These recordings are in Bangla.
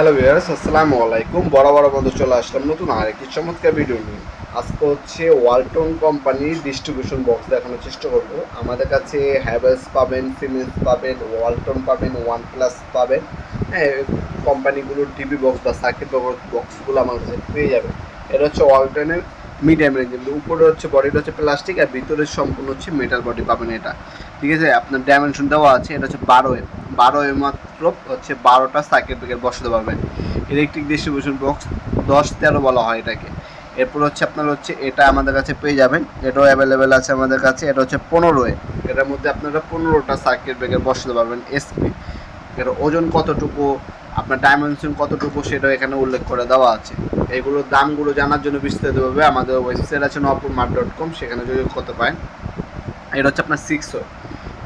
হ্যালো ভিউয়ার্স, আসসালামু আলাইকুম। বড় বড় বন্ধু চলে আসলাম নতুন আরেকটি চমৎকার ভিডিও নিয়ে। আজকে হচ্ছে ওয়ালটন কোম্পানির ডিস্ট্রিবিউশন বক্স দেখানোর চেষ্টা করব। আমাদের কাছে হ্যাভেলস পাবেন সিমেন্স পাবেন ওয়ালটন পাবেন ওয়ান প্লাস পাবেন। হ্যাঁ কোম্পানিগুলোর টিভি বক্স বা সার্কিট বক্সগুলো আমার কাছে পেয়ে যাবে এটা হচ্ছে ওয়ালটনের মিডিয়াম রেঞ্জের উপরে হচ্ছে বডিটা হচ্ছে প্লাস্টিক আর ভিতরে সম্পূর্ণ হচ্ছে মেটাল বডি পাবেন এটা। ঠিক আছে, আপনার ডাইমেনশন দেওয়া আছে, এটা হচ্ছে বারো এম বারো মাত্র হচ্ছে বারোটা সার্কিট ব্রেকার বসাতে পারবেন। ইলেকট্রিক ডিস্ট্রিবিউশন বক্স দশ তেরো বলা হয় এটাকে। এরপর হচ্ছে আপনার হচ্ছে এটা আমাদের কাছে পেয়ে যাবেন। এটাও অ্যাভেলেবেল আছে আমাদের কাছে। এটা হচ্ছে পনেরো এ। এটার মধ্যে আপনারা পনেরোটা সার্কিট ব্রেকার বসাতে পারবেন এসপি এর ওজন কতটুকু, আপনার ডাইমেনশন কতটুকু সেটাও এখানে উল্লেখ করে দেওয়া আছে। এগুলোর দামগুলো জানার জন্য বিস্তারিতভাবে আমাদের ওয়েবসাইট আছে নপুর মার্ট ডট কম সেখানে যোগাযোগ করতে পারেন। এটা হচ্ছে আপনার সিক্স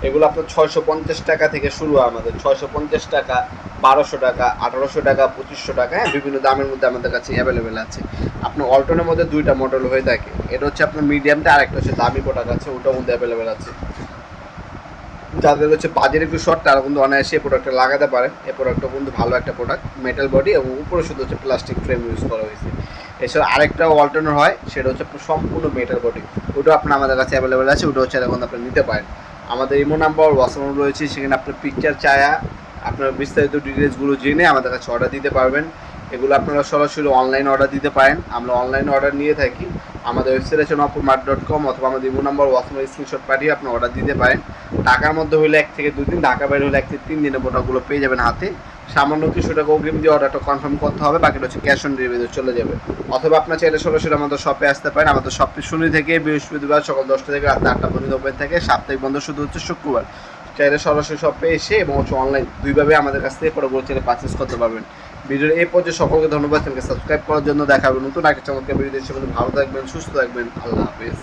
এগুলো আপনার ছয়শো পঞ্চাশ টাকা থেকে শুরু হয় আমাদের। ছয়শো পঞ্চাশ টাকা, বারোশো টাকা, আঠারোশো টাকা, পঁচিশশো টাকা হ্যাঁ বিভিন্ন দামের মধ্যে আমাদের কাছে অ্যাভেলেবেল আছে। আপনার অল্টনের মধ্যে দুইটা মডেল হয়ে থাকে। এটা হচ্ছে আপনার মিডিয়ামটা আরেকটা হচ্ছে দামি প্রোডাক্ট আছে, ওটার মধ্যে অ্যাভেলেবেল আছে। যাদের হচ্ছে বাজেট একটু শর্ট তারা কিন্তু অনায়াসে এই প্রোডাক্টটা লাগাতে পারে। এই প্রোডাক্টটা কিন্তু ভালো একটা প্রোডাক্ট মেটাল বডি এবং উপরে শুধু হচ্ছে প্লাস্টিক ফ্রেম ইউজ করা হয়েছে। এছাড়া আরেকটা অল্টারনার হয়, সেটা হচ্ছে সম্পূর্ণ মেটাল বডি ওটাও আপনার আমাদের কাছে অ্যাভেলেবেল আছে, ওটা হচ্ছে এখন আপনি নিতে পারেন। আমাদের ইমো নাম্বার হোয়াটসঅ্যাপ রয়েছে, সেখানে আপনার পিকচার চায়া আপনার বিস্তারিত ডিটেলসগুলো জেনে আমাদের কাছে অর্ডার দিতে পারবেন। এগুলো আপনারা সরাসরি অনলাইন অর্ডার দিতে পারেন। আমরা অনলাইন অর্ডার নিয়ে থাকি। আমাদের ওয়েবসাইট আছে নপুর মার্ট ডট কম অথবা আমাদের ইমো নাম্বার হোয়াটসঅ্যাপ স্ক্রিনশট পাঠিয়ে আপনি অর্ডার দিতে পারেন। ঢাকার মধ্যে হলে এক থেকে দুই দিন, ঢাকা বাইরে হলে এক থেকে তিন দিনে প্রোডাক্টগুলো পেয়ে যাবেন হাতে। সামান্য কিছু টাকা অগ্রিম দিয়ে অর্ডারটা কনফার্ম করতে হবে, বাকিটা হচ্ছে ক্যাশ অন ডেলিভারি চলে যাবে। অথবা আপনার চাইলে সরাসরি আমাদের শপে আসতে পারেন। আমাদের শপটি শনি থেকে বৃহস্পতিবার সকাল দশটা থেকে রাত আটটা পর্যন্ত ওপেন থাকে। সাপ্তাহিক বন্ধ শুধু হচ্ছে শুক্রবার। চাইলে সরাসরি শপে এসে এবং হচ্ছে অনলাইন দুইভাবে আমাদের কাছ থেকে প্রোডাক্ট চাইলে পারচেস করতে পারবেন। ভিডিওর এই পর্যায়ে সকলকে ধন্যবাদ। সাবস্ক্রাইব করার জন্য দেখা হবে নতুন একটা চমৎকার ভিডিও দেশে ভালো থাকবেন, সুস্থ থাকবেন। আল্লাহ হাফিজ।